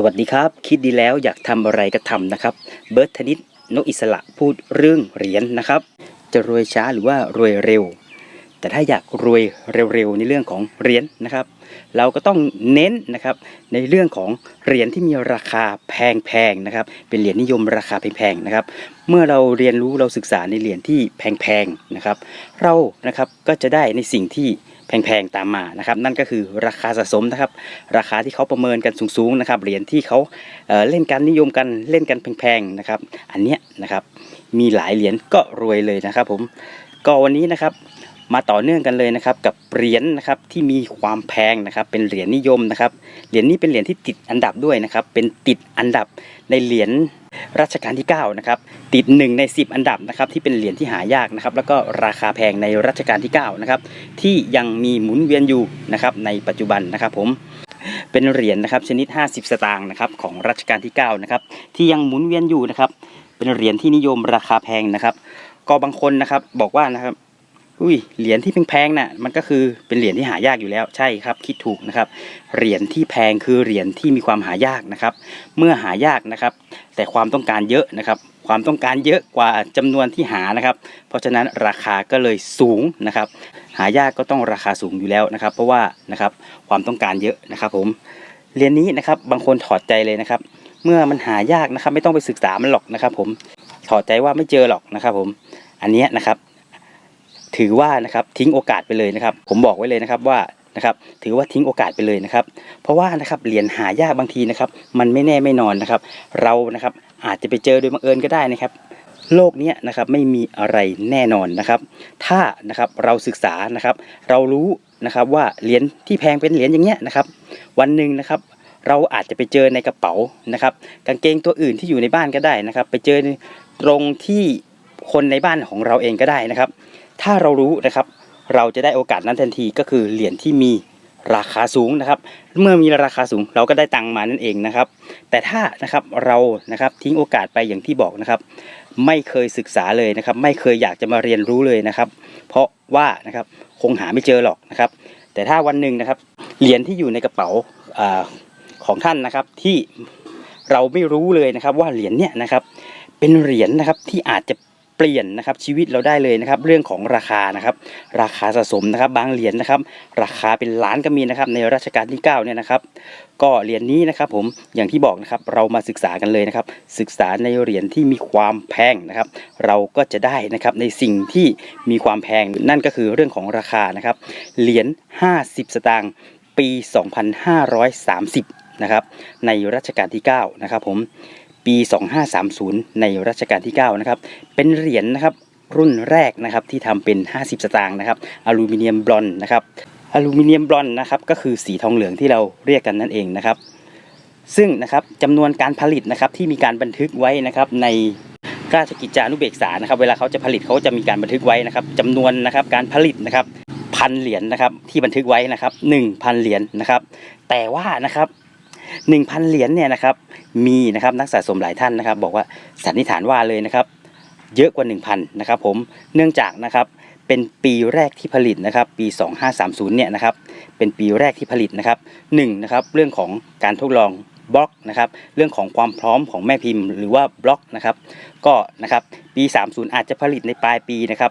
สวัสดีครับ คิดดีแล้วอยากทำอะไรก็ทำนะครับ เบิร์ตธนิตนกอิสระพูดเรื่องเหรียญนะครับ จะรวยช้าหรือว่ารวยเร็ว แต่ถ้าอยากรวยเร็วๆในเรื่องของเหรียญนะครับ เราก็ต้องเน้นนะครับในเรื่องของเหรียญที่มีราคาแพงๆนะครับ เป็นเหรียญนิยมราคาแพงๆนะครับ เมื่อเราเรียนรู้เราศึกษาในเหรียญที่แพงๆนะครับ เรานะครับก็จะได้ในสิ่งที่ แพงๆตามมานะครับ นั่นก็คือราคาสะสมนะครับ ราคาที่เขาประเมินกันสูงๆนะครับเหรียญที่เขาเล่นกันนิยมกันเล่นกันแพงๆนะครับ อันเนี้ยนะครับมีหลายเหรียญก็รวยเลยนะครับผมก็วันนี้นะครับ มาต่อเนื่องกันเลยนะครับกับเหรียญนะครับที่มีความแพงนะครับ เป็นเหรียญนิยมนะครับเหรียญนี้เป็นเหรียญที่ติดอันดับด้วยนะครับ เป็นติดอันดับในเหรียญรัชกาลที่9นะครับติด 1 ใน 10 อันดับนะครับที่เป็นเหรียญที่หายากนะครับ แล้วก็ราคาแพงในรัชกาลที่9นะครับที่ยังมีหมุนเวียนอยู่นะครับในปัจจุบันนะครับผมเป็นเหรียญนะครับชนิด 50 สตางค์นะครับของรัชกาลที่9นะครับที่ยังหมุนเวียนอยู่นะครับเป็นเหรียญที่นิยมราคาแพงนะครับ ก็บางคนนะครับบอกว่านะครับ อุ้ยเหรียญที่แพงๆน่ะมันก็คือเป็นเหรียญที่หายากอยู่แล้วใช่ครับ คิดถูกนะครับ เหรียญที่แพงคือเหรียญที่มีความหายากนะครับ เมื่อหายากนะครับ แต่ความต้องการเยอะนะครับ ความต้องการเยอะกว่าจำนวนที่หานะครับ เพราะฉะนั้นราคาก็เลยสูงนะครับ หายากก็ต้องราคาสูงอยู่แล้วนะครับ เพราะว่านะครับความต้องการเยอะนะครับ ผมเหรียญนี้นะครับบางคนถอดใจเลยนะครับ เมื่อมันหายากนะครับ ไม่ต้องไปศึกษามันหรอกนะครับ ผมถอดใจว่าไม่เจอหรอกนะครับ ผมอันนี้นะครับ ถือว่านะครับทิ้งโอกาสไปเลยนะครับ ผมบอกไว้เลยนะครับว่านะครับถือว่าทิ้งโอกาสไปเลยนะครับ เพราะว่านะครับเหรียญหายากบางทีนะครับมันไม่แน่ไม่นอนนะครับ เรานะครับอาจจะไปเจอโดยบังเอิญก็ได้นะครับ โลกนี้นะครับไม่มีอะไรแน่นอนนะครับ ถ้านะครับเราศึกษานะครับ เรารู้นะครับว่าเหรียญที่แพงเป็นเหรียญอย่างเงี้ยนะครับ วันหนึ่งนะครับเราอาจจะไปเจอในกระเป๋านะครับ กางเกงตัวอื่นที่อยู่ในบ้านก็ได้นะครับ ไปเจอตรงที่คนในบ้านของเราเองก็ได้นะครับ ถ้าเรารู้นะครับ เราจะได้โอกาสนั้นทันทีก็คือเหรียญที่มีราคาสูงนะครับ เมื่อมีราคาสูงเราก็ได้ตังมานั่นเองนะครับ แต่ถ้านะครับเรานะครับทิ้งโอกาสไปอย่างที่บอกนะครับ ไม่เคยศึกษาเลยนะครับ ไม่เคยอยากจะมาเรียนรู้เลยนะครับ เพราะว่านะครับคงหาไม่เจอหรอกนะครับ แต่ถ้าวันหนึ่งนะครับเหรียญที่อยู่ในกระเป๋าอาของท่านนะครับที่เราไม่รู้เลยนะครับว่าเหรียญเนี่ยนะครับเป็นเหรียญนะครับที่อาจจะ เปลี่ยนนะครับชีวิตเราได้เลยนะครับเรื่องของราคานะครับราคาสะสมนะครับบางเหรียญนะครับ ราคาเป็นล้านก็มีนะครับในรัชกาลที่9เนี่ยนะครับก็เหรียญนี้นะครับผมอย่างที่บอกนะครับเรามาศึกษากันเลยนะครับศึกษาในเหรียญที่มีความแพงนะครับ เราก็จะได้นะครับในสิ่งที่มีความแพงนั่นก็คือเรื่องของราคานะครับเหรียญ50 สตางค์ปี 2530นะครับในรัชกาลที่9นะครับผม ปี 2530 ในรัชกาลที่ 9 นะครับ เป็นเหรียญนะครับรุ่นแรกนะครับที่ทำเป็น 50 สตางค์นะครับอลูมิเนียมบลอนนะครับอลูมิเนียมบลอนนะครับก็คือสีทองเหลืองที่เราเรียกกันนั่นเองนะครับ ซึ่งนะครับจำนวนการผลิตนะครับที่มีการบันทึกไว้นะครับในราชกิจจานุเบกษานะครับ เวลาเขาจะผลิตเขาจะมีการบันทึกไว้นะครับจำนวนนะครับการผลิตนะครับพันเหรียญนะครับที่บันทึกไว้นะครับ1,000 เหรียญนะครับ แต่ว่านะครับ 1,000 เหรียญเนี่ยนะครับมีนะครับนักสะสมหลายท่านนะครับ บอกว่าสันนิษฐานว่าเลยนะครับ เยอะกว่า 1,000นะครับผมเนื่องจากนะครับเป็นปีแรกที่ผลิตนะครับ ปี 2530 เนี่ยนะครับ เป็นปีแรกที่ผลิตนะครับหนึ่งนะครับเรื่องของการทดลองบล็อกนะครับเรื่องของความพร้อมของแม่พิมพ์หรือว่าบล็อกนะครับ ก็นะครับปี 30 อาจจะผลิตในปลายปีนะครับ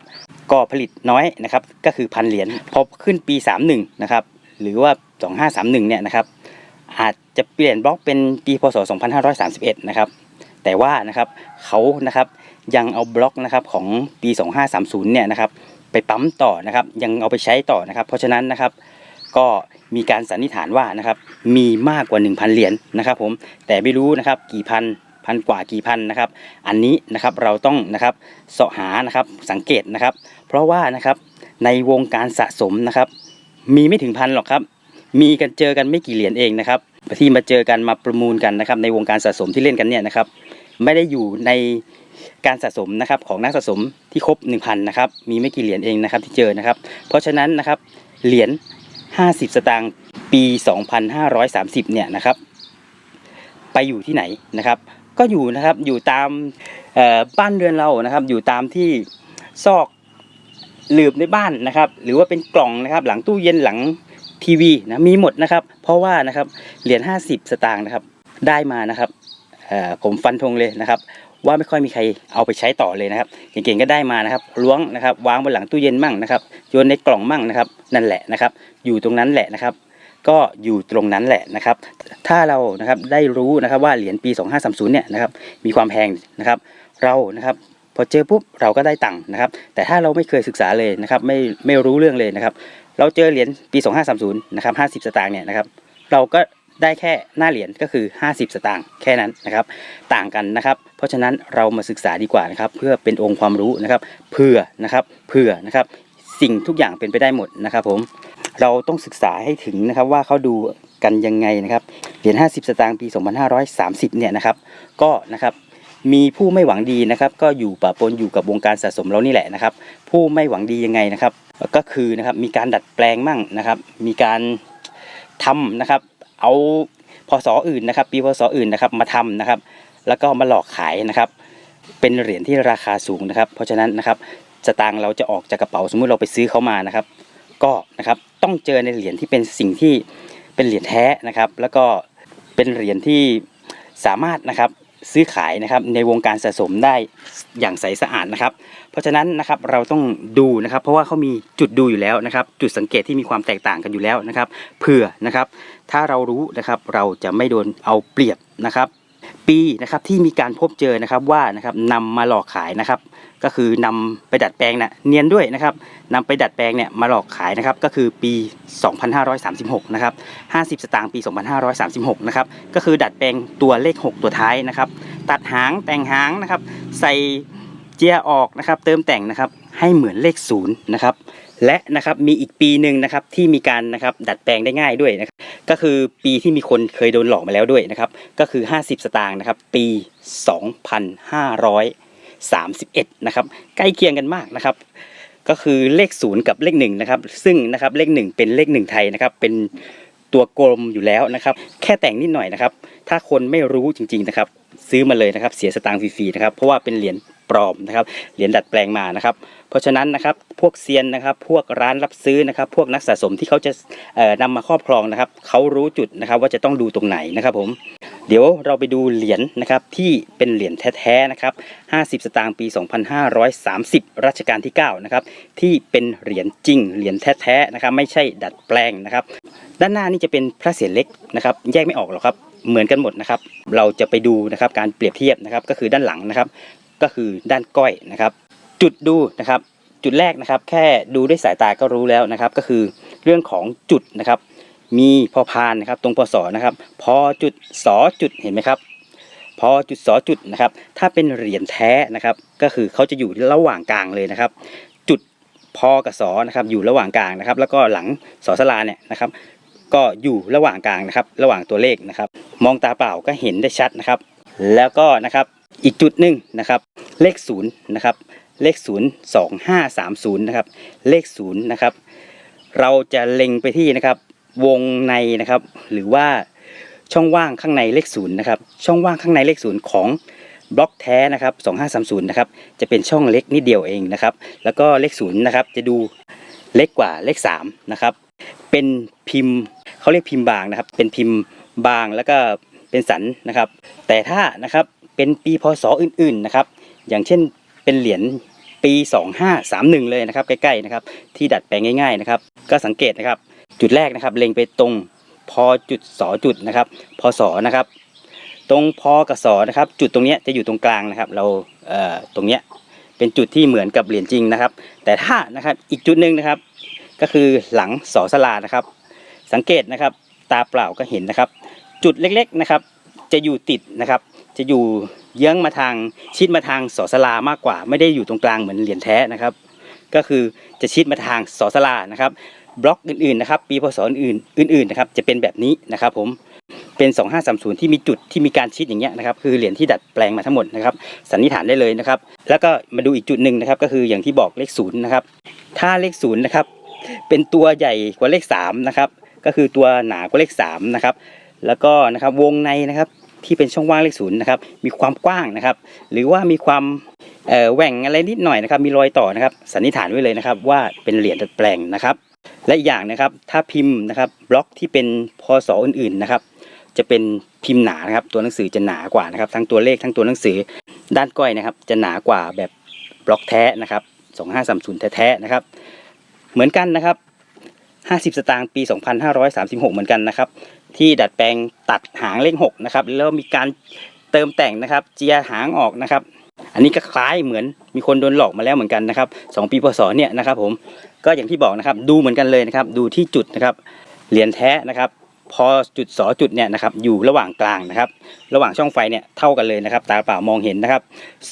ก็ผลิตน้อยนะครับ ก็คือพันเหรียญพอขึ้นปี 31 นะครับ หรือว่า 2531 เนี่ยนะครับ อาจ จะเปลี่ยนบล็อกเป็นปีพศ 2531 นะครับ แต่ว่านะครับเขานะครับยังเอาบล็อกนะครับของปี 2530 เนี่ยนะครับไปปั๊มต่อนะครับ ยังเอาไปใช้ต่อนะครับ เพราะฉะนั้นนะครับก็มีการสันนิษฐานว่านะครับมีมากกว่า 1,000 เหรียญนะครับผมแต่ไม่รู้นะครับกี่พันพันกว่ากี่พันนะครับ อันนี้นะครับเราต้องนะครับเสาะหานะครับสังเกตนะครับ เพราะว่านะครับในวงการสะสมนะครับ มีไม่ถึงพันหรอกครับ มีกันเจอกันไม่กี่เหรียญเองนะครับ ที่มาเจอกันมาประมูลกันนะครับในวงการสะสมที่เล่นกันเนี่ยนะครับไม่ได้อยู่ในการสะสมนะครับของนักสะสมที่ครบ 1,000นะครับมีไม่กี่เหรียญเองนะครับที่เจอนะครับ เพราะฉะนั้นนะครับเหรียญ 50 สตางค์ปี 2530 เนี่ยนะครับ ไปอยู่ที่ไหนนะครับ ก็อยู่นะครับอยู่ตามบ้านเรือนเรานะครับ อยู่ตามที่ซอกหลืบในบ้านนะครับ หรือว่าเป็นกล่องนะครับ หลังตู้เย็นหลัง ทีวีนะมีหมดนะครับ เพราะว่านะครับเหรียญ50 สตางค์นะครับ ได้มานะครับผมฟันธงเลยนะครับ ว่าไม่ค่อยมีใครเอาไปใช้ต่อเลยนะครับเก่งๆก็ได้มานะครับล้วงนะครับ วางบนหลังตู้เย็นมั่งนะครับโยนในกล่องมั่งนะครับ นั่นแหละนะครับ อยู่ตรงนั้นแหละนะครับ ก็อยู่ตรงนั้นแหละนะครับ ถ้าเรานะครับได้รู้นะครับว่าเหรียญปี 2530เนี่ยนะครับมีความแพงนะครับ เรานะครับพอเจอปุ๊บเราก็ได้ตังค์นะครับ แต่ถ้าเราไม่เคยศึกษาเลยนะครับ ไม่ไม่รู้เรื่องเลยนะครับ เราเจอเหรียญปี 2530นะครับ50 สตางค์เนี่ยนะครับเราก็ได้แค่หน้าเหรียญก็คือ 50 สตางค์แค่นั้นนะครับ ต่างกันนะครับ เพราะฉะนั้นเรามาศึกษาดีกว่านะครับ เพื่อเป็นองค์ความรู้นะครับเพื่อนะครับเพื่อนะครับสิ่งทุกอย่างเป็นไปได้หมดนะครับผมเราต้องศึกษาให้ถึงนะครับว่าเขาดูกันยังไงนะครับเหรียญ50 สตางค์ปี 2530เนี่ยนะครับก็นะครับ มีผู้ไม่หวังดีนะครับ ก็อยู่ปะปนอยู่กับวงการสะสมเรานี่แหละนะครับ ผู้ไม่หวังดียังไงนะครับ ก็คือนะครับมีการดัดแปลงมั่งนะครับ มีการทำนะครับ เอาพศอื่นนะครับ ปีพศอื่นนะครับมาทำนะครับ แล้วก็มาหลอกขายนะครับ เป็นเหรียญที่ราคาสูงนะครับ เพราะฉะนั้นนะครับสตางค์เราจะออกจากกระเป๋าสมมุติเราไปซื้อเขามานะครับ ก็นะครับต้องเจอในเหรียญที่เป็นสิ่งที่เป็นเหรียญแท้นะครับ แล้วก็เป็นเหรียญที่สามารถนะครับ ซื้อขายนะครับในวงการสะสมได้อย่างใสสะอาดนะครับ เพราะฉะนั้นนะครับเราต้องดูนะครับ เพราะว่าเขามีจุดดูอยู่แล้วนะครับ จุดสังเกตที่มีความแตกต่างกันอยู่แล้วนะครับเผื่อนะครับ ถ้าเรารู้นะครับเราจะไม่โดนเอาเปรียบนะครับ ปีนะครับที่มีการพบเจอนะครับว่านะครับนำมาหลอกขายนะครับ ก็คือนำไปดัดแปลงนะเนียนด้วยนะครับนำไปดัดแปลงเนี่ยมาหลอกขายนะครับก็คือปี 2536นะครับ50 สตางค์ปี 2536นะครับก็คือดัดแปลงตัวเลข 6 ตัวท้ายนะครับตัดหางแต่งหางนะครับใส่ เจียร์ออกนะครับเติมแต่งนะครับให้เหมือนเลขศูนย์นะครับและนะครับมีอีกปีหนึ่งนะครับที่มีการนะครับดัดแปลงได้ง่ายด้วยนะครับก็คือปีที่มีคนเคยโดนหลอกมาแล้วด้วยนะครับก็คือ 50 สตางค์นะครับปี 2531นะครับใกล้เคียงกันมากนะครับก็คือเลขศูนย์กับเลขหนึ่งนะครับซึ่งนะครับเลขหนึ่งเป็นเลขหนึ่งไทยนะครับเป็นตัวกลมอยู่แล้วนะครับแค่แต่งนิดหน่อยนะครับถ้าคนไม่รู้จริงๆนะครับซื้อมาเลยนะครับเสียสตางค์ฟรีๆนะครับเพราะว่าเป็นเหรียญ ปลอมนะครับเหรียญดัดแปลงมานะครับ เพราะฉะนั้นนะครับพวกเซียนนะครับ พวกร้านรับซื้อนะครับ พวกนักสะสมที่เขาจะเอ่อนำมาครอบครองนะครับเขารู้จุดนะครับว่าจะต้องดูตรงไหนนะครับผมเดี๋ยวเราไปดูเหรียญนะครับที่เป็นเหรียญแท้ๆนะครับ 50 สตางค์ปี 2530 รัชกาลที่ 9 นะครับ ที่เป็นเหรียญจริง เหรียญแท้ๆนะครับ ไม่ใช่ดัดแปลงนะครับ ด้านหน้านี่จะเป็นพระเศียรเล็กนะครับ แยกไม่ออกหรอกครับ เหมือนกันหมดนะครับ เราจะไปดูนะครับการเปรียบเทียบนะครับ ก็คือด้านหลังนะครับ ก็คือด้านก้อยนะครับ จุดดูนะครับ จุดแรกนะครับ แค่ดูด้วยสายตาก็รู้แล้วนะครับ ก็คือเรื่องของจุดนะครับ มีพอพานนะครับ ตรงพศนะครับ พอจุดสอจุดเห็นไหมครับพอจุดสอจุดนะครับ ถ้าเป็นเหรียญแท้นะครับ ก็คือเขาจะอยู่ระหว่างกลางเลยนะครับ จุดพอกับสอนะครับ อยู่ระหว่างกลางนะครับ แล้วก็หลังสอสลาเนี่ยนะครับ ก็อยู่ระหว่างกลางนะครับ ระหว่างตัวเลขนะครับ มองตาเปล่าก็เห็นได้ชัดนะครับ แล้วก็นะครับ อีกจุดหนึ่งนะครับ เลขศูนย์นะครับ เลขศูนย์สองห้าสามศูนย์นะครับ เลขศูนย์นะครับ เราจะเล็งไปที่นะครับ วงในนะครับ หรือว่าช่องว่างข้างในเลขศูนย์นะครับ ช่องว่างข้างในเลขศูนย์ของบล็อกแท้นะครับ2530นะครับ จะเป็นช่องเล็กนิดเดียวเองนะครับ แล้วก็เลขศูนย์นะครับ จะดูเล็กกว่าเลข3นะครับ เป็นพิมพ์เขาเรียกพิมพ์บางนะครับ เป็นพิมพ์บางแล้วก็เป็นสันนะครับ แต่ถ้านะครับ เป็นปีพศอื่นๆนะครับ อย่างเช่นเป็นเหรียญปี 2531 เลยนะครับ ใกล้ๆนะครับ ที่ดัดแปลงง่าย ๆนะครับ ก็สังเกตนะครับ จุดแรกนะครับ เล็งไปตรงพอจุดสอจุดนะครับพอสอนะครับ ตรงพอกับสอนะครับ จุดตรงนี้จะอยู่ตรงกลางนะครับ เราเอ่อตรงเนี้ยเป็นจุดที่เหมือนกับเหรียญจริงนะครับ แต่ถ้านะครับอีกจุดหนึ่งนะครับ ก็คือหลังสอสลานะครับ สังเกตนะครับ ตาเปล่าก็เห็นนะครับ จุดเล็กๆนะครับ จะอยู่ติดนะครับ จะอยู่เยื้องมาทางชิดมาทางสอสลามากกว่า ไม่ได้อยู่ตรงกลางเหมือนเหรียญแท้นะครับ ก็คือจะชิดมาทางสอสลานะครับ บล็อกอื่นๆนะครับ ปีพศอื่นๆอื่นๆนะครับจะเป็นแบบนี้นะครับ ผมเป็น 2530 ที่มีจุดที่มีการชิดอย่างเงี้ยนะครับคือเหรียญที่ดัดแปลงมาทั้งหมดนะครับสันนิษฐานได้เลยนะครับ แล้วก็มาดูอีกจุดหนึ่งนะครับ ก็คืออย่างที่บอกเลขศูนย์นะครับถ้าเลขศูนย์นะครับเป็นตัวใหญ่กว่าเลขสามนะครับก็คือตัวหนากว่าเลขสามนะครับแล้วก็นะครับวงในนะครับ ที่เป็นช่องว่างเลขศูนย์นะครับ มีความกว้างนะครับ หรือว่ามีความแหว่งอะไรนิดหน่อยนะครับ มีรอยต่อนะครับ สันนิษฐานไว้เลยนะครับ ว่าเป็นเหรียญดัดแปลงนะครับ และอีกอย่างนะครับ ถ้าพิมพ์นะครับบล็อกที่เป็นพศอื่นๆนะครับ จะเป็นพิมพ์หนานะครับ ตัวหนังสือจะหนากว่านะครับ ทั้งตัวเลขทั้งตัวหนังสือด้านก้อยนะครับ จะหนากว่าแบบบล็อกแท้นะครับ2530แท้ๆนะครับ เหมือนกันนะครับ 50 สตางค์ปี 2536 เหมือนกันนะครับ ที่ดัดแปลงตัดหางเลข6นะครับแล้วมีการเติมแต่งนะครับ เจียหางออกนะครับ อันนี้ก็คล้ายเหมือนมีคนโดนหลอกมาแล้วเหมือนกันนะครับสองปีพศเนี่ยนะครับผมก็อย่างที่บอกนะครับดูเหมือนกันเลยนะครับ ดูที่จุดนะครับเหรียญแท้นะครับพอจุดสอจุดเนี่ยนะครับอยู่ระหว่างกลางนะครับ ระหว่างช่องไฟเนี่ยเท่ากันเลยนะครับ ตาเปล่ามองเห็นนะครับ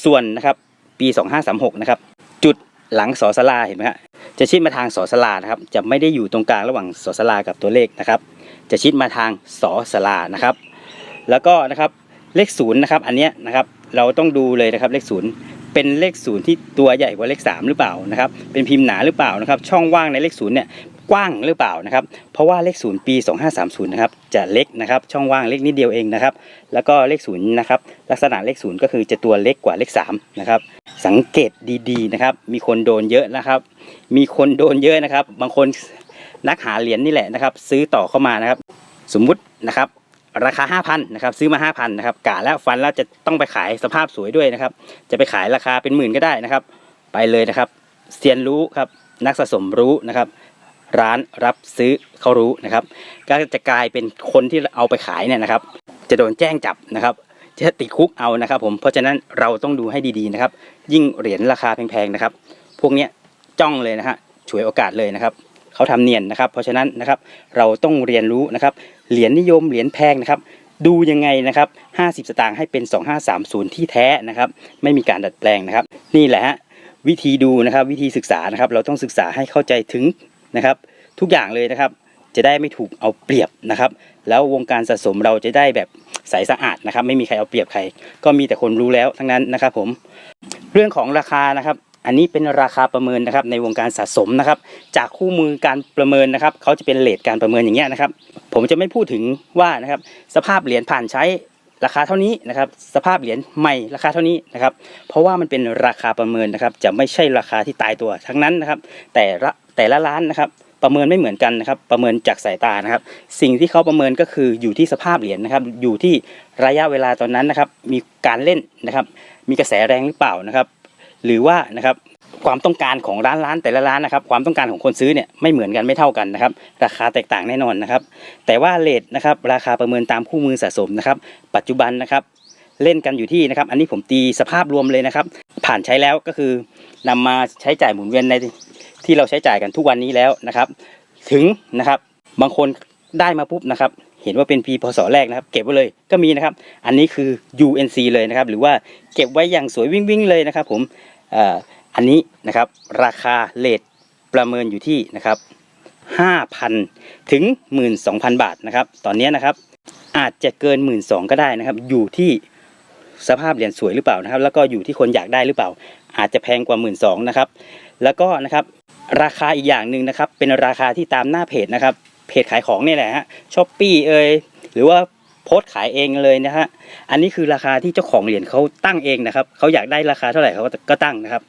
ส่วนนะครับปี 2536นะครับจุดหลังสอสลาเห็นไหมฮะจะชิดมาทางสอสลานะครับจะไม่ได้อยู่ตรงกลางระหว่างสอสลากับตัวเลขนะครับ จะชิดมาทางสอสลานะครับ แล้วก็นะครับเลขศูนย์นะครับอันเนี้ยนะครับเราต้องดูเลยนะครับเลขศูนย์เป็นเลขศูนย์ที่ตัวใหญ่กว่าเลขสามหรือเปล่านะครับเป็นพิมพ์หนาหรือเปล่านะครับช่องว่างในเลขศูนย์เนี่ยกว้างหรือเปล่านะครับเพราะว่าเลขศูนย์ปี 2530นะครับจะเล็กนะครับช่องว่างเล็กนิดเดียวเองนะครับแล้วก็เลขศูนย์นะครับลักษณะเลขศูนย์ก็คือจะตัวเล็กกว่าเลขสามนะครับสังเกตดีๆนะครับมีคนโดนเยอะนะครับ มีคนโดนเยอะนะครับ บางคน นักหาเหรียญนี่แหละนะครับ ซื้อต่อเข้ามานะครับ สมมุตินะครับ ราคา 5,000นะครับซื้อมา 5,000นะครับกะแล้วฟันแล้วจะต้องไปขายสภาพสวยด้วยนะครับ จะไปขายราคาเป็นหมื่นก็ได้นะครับ ไปเลยนะครับเซียนรู้ครับนักสะสมรู้นะครับ ร้านรับซื้อเขารู้นะครับ ก็จะกลายเป็นคนที่เอาไปขายเนี่ยนะครับ จะโดนแจ้งจับนะครับจะติดคุกเอานะครับ ผมเพราะฉะนั้นเราต้องดูให้ดีๆนะครับ ยิ่งเหรียญราคาแพงๆนะครับ พวกเนี้ยจ้องเลยนะฮะฉวยโอกาสเลยนะครับ เขาทำเนียนนะครับ เพราะฉะนั้นนะครับเราต้องเรียนรู้นะครับเหรียญนิยมเหรียญแพงนะครับดูยังไงนะครับ50 สตางค์ให้เป็น 2530 ที่แท้นะครับ ไม่มีการดัดแปลงนะครับ นี่แหละฮะวิธีดูนะครับวิธีศึกษานะครับ เราต้องศึกษาให้เข้าใจถึงนะครับ ทุกอย่างเลยนะครับ จะได้ไม่ถูกเอาเปรียบนะครับ แล้ววงการสะสมเราจะได้แบบใสสะอาดนะครับ ไม่มีใครเอาเปรียบใคร ก็มีแต่คนรู้แล้วทั้งนั้นนะครับ ผม เรื่องของราคานะครับ อันนี้เป็นราคาประเมินนะครับในวงการสะสมนะครับ จากคู่มือการประเมินนะครับเขาจะเป็นเลทการประเมินอย่างเงี้ยนะครับ ผมจะไม่พูดถึงว่านะครับสภาพเหรียญผ่านใช้ราคาเท่านี้นะครับ สภาพเหรียญใหม่ราคาเท่านี้นะครับ เพราะว่ามันเป็นราคาประเมินนะครับ จะไม่ใช่ราคาที่ตายตัวทั้งนั้นนะครับ แต่ละแต่ละร้านนะครับประเมินไม่เหมือนกันนะครับ ประเมินจากสายตานะครับ สิ่งที่เขาประเมินก็คืออยู่ที่สภาพเหรียญนะครับ อยู่ที่ระยะเวลาตอนนั้นนะครับ มีการเล่นนะครับ มีกระแสแรงหรือเปล่านะครับ หรือว่านะครับความต้องการของร้านร้านแต่ละร้านนะครับความต้องการของคนซื้อเนี่ยไม่เหมือนกันไม่เท่ากันนะครับราคาแตกต่างแน่นอนนะครับ แต่ว่าเลทนะครับราคาประเมินตามคู่มือสะสมนะครับ ปัจจุบันนะครับเล่นกันอยู่ที่นะครับ อันนี้ผมตีสภาพรวมเลยนะครับ ผ่านใช้แล้วก็คือนำมาใช้จ่ายหมุนเวียนในที่เราใช้จ่ายกันทุกวันนี้แล้วนะครับ ถึงนะครับบางคนได้มาปุ๊บนะครับ เห็นว่าเป็นปีพศแรกนะครับ เก็บไว้เลยก็มีนะครับ อันนี้คือ UNC เลยนะครับ หรือว่าเก็บไว้อย่างสวยวิ่งวิ่งๆเลยนะครับผมอ่ออันนี้นะครับราคาเลทประเมินอยู่ที่นะครับ5,000 ถึง 12,000 บาทนะครับ ตอนนี้นะครับอาจจะเกิน 1 2ื่นก็ได้นะครับ อยู่ที่สภาพเหรียญสวยหรือเปล่านะครับ แล้วก็อยู่ที่คนอยากได้หรือเปล่า อาจจะแพงกว่า 1 2ื่นนะครับ แล้วก็นะครับราคาอีกอย่างหนึ่งนะครับ เป็นราคาที่ตามหน้าเพจนะครับ เพจขายของนี่แหละฮะช้อปปี้เอยหรือว่าโพสต์ขายเองเลยนะฮะอันนี้คือราคาที่เจ้าของเหรียญเขาตั้งเองนะครับเขาอยากได้ราคาเท่าไหร่เขาก็ตั้งนะครับ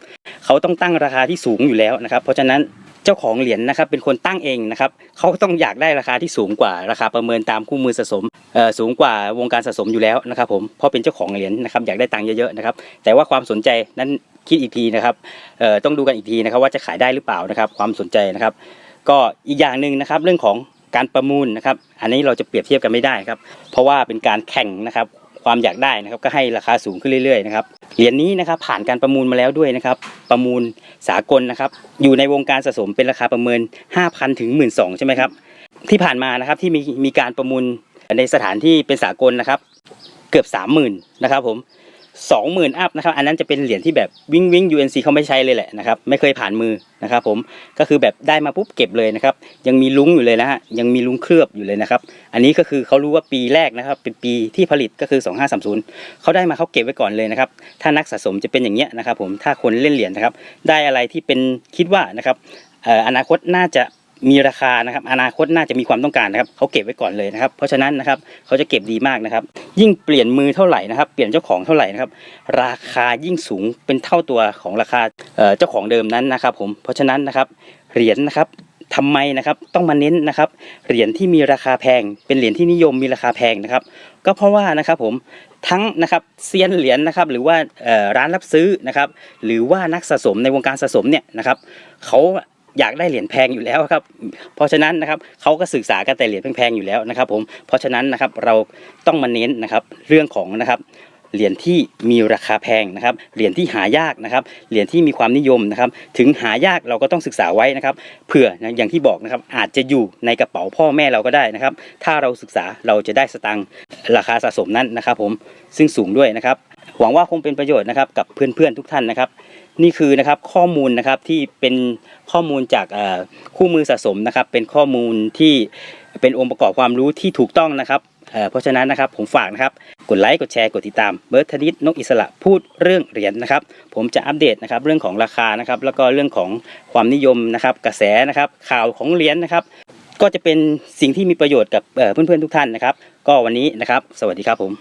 เขาต้องตั้งราคาที่สูงอยู่แล้วนะครับ เพราะฉะนั้นเจ้าของเหรียญนะครับเป็นคนตั้งเองนะครับเขาต้องอยากได้ราคาที่สูงกว่าราคาประเมินตามคู่มือสะสมเอ่อสูงกว่าวงการสะสมอยู่แล้วนะครับผมเพราะเป็นเจ้าของเหรียญนะครับอยากได้ตังค์เยอะๆนะครับแต่ว่าความสนใจนั้นคิดอีกทีนะครับเอ่อต้องดูกันอีกทีนะครับว่าจะขายได้หรือเปล่านะครับความสนใจนะครับ ก็อีกอย่างหนึ่งนะครับเรื่องของการประมูลนะครับ อันนี้เราจะเปรียบเทียบกันไม่ได้ครับ เพราะว่าเป็นการแข่งนะครับความอยากได้นะครับก็ให้ราคาสูงขึ้นเรื่อยๆนะครับเหรียญนี้นะครับผ่านการประมูลมาแล้วด้วยนะครับ ประมูลสากลนะครับ อยู่ในวงการสะสมเป็นราคาประเมิน 5,000 ถึง 1 2ื่นใช่ไหมครับ ที่ผ่านมานะครับที่มีมีการประมูลในสถานที่เป็นสากลนะครับ เกือบ 30,000 นะครับผม สองหมื่นอัพนะครับ อันนั้นจะเป็นเหรียญที่แบบวิ่งวิ่ง UNC เขาไม่ใช้เลยแหละนะครับ ไม่เคยผ่านมือนะครับผม ก็คือแบบได้มาปุ๊บเก็บเลยนะครับ ยังมีลุ้งอยู่เลยนะฮะ ยังมีลุ้งเคลือบอยู่เลยนะครับ อันนี้ก็คือเขารู้ว่าปีแรกนะครับ เป็นปีที่ผลิตก็คือ 2530 เขาได้มาเขาเก็บไว้ก่อนเลยนะครับ ถ้านักสะสมจะเป็นอย่างเงี้ยนะครับผม ถ้าคนเล่นเหรียญนะครับ ได้อะไรที่เป็นคิดว่านะครับอนาคตน่าจะ มีราคานะครับอนาคตน่าจะมีความต้องการนะครับเขาเก็บไว้ก่อนเลยนะครับ เพราะฉะนั้นนะครับเขาจะเก็บดีมากนะครับ ยิ่งเปลี่ยนมือเท่าไหร่นะครับ เปลี่ยนเจ้าของเท่าไหร่นะครับ ราคายิ่งสูงเป็นเท่าตัวของราคาเอ่อเจ้าของเดิมนั้นนะครับ ผมเพราะฉะนั้นนะครับเหรียญนะครับทำไมนะครับต้องมาเน้นนะครับเหรียญที่มีราคาแพง เป็นเหรียญที่นิยมมีราคาแพงนะครับ ก็เพราะว่านะครับผมทั้งนะครับเซียนเหรียญนะครับหรือว่าเอ่อร้านรับซื้อนะครับ หรือว่านักสะสมในวงการสะสมเนี่ยนะครับเขา อยากได้เหรียญแพงอยู่แล้วครับ เพราะฉะนั้นนะครับเขาก็ศึกษากันแต่เหรียญแพงๆอยู่แล้วนะครับ ผมเพราะฉะนั้นนะครับเราต้องมาเน้นนะครับเรื่องของนะครับเหรียญที่มีราคาแพงนะครับ เหรียญที่หายากนะครับ เหรียญที่มีความนิยมนะครับ ถึงหายากเราก็ต้องศึกษาไว้นะครับ เผื่ออย่างที่บอกนะครับ อาจจะอยู่ในกระเป๋าพ่อแม่เราก็ได้นะครับ ถ้าเราศึกษาเราจะได้สตังค์ราคาสะสมนั้นนะครับ ผม ซึ่งสูงด้วยนะครับ หวังว่าคงเป็นประโยชน์นะครับกับเพื่อนๆทุกท่านนะครับ นี่คือนะครับข้อมูลนะครับที่เป็นข้อมูลจากคู่มือสะสมนะครับ เป็นข้อมูลที่เป็นองค์ประกอบความรู้ที่ถูกต้องนะครับเพราะฉะนั้นนะครับผมฝากนะครับกดไลค์กดแชร์กดติดตามเบิร์ดธนิตนกอิสระพูดเรื่องเหรียญนะครับ ผมจะอัปเดตนะครับเรื่องของราคานะครับ แล้วก็เรื่องของความนิยมนะครับ กระแสนะครับ ข่าวของเหรียญนะครับ ก็จะเป็นสิ่งที่มีประโยชน์กับเพื่อนๆทุกท่านนะครับ ก็วันนี้นะครับ สวัสดีครับผม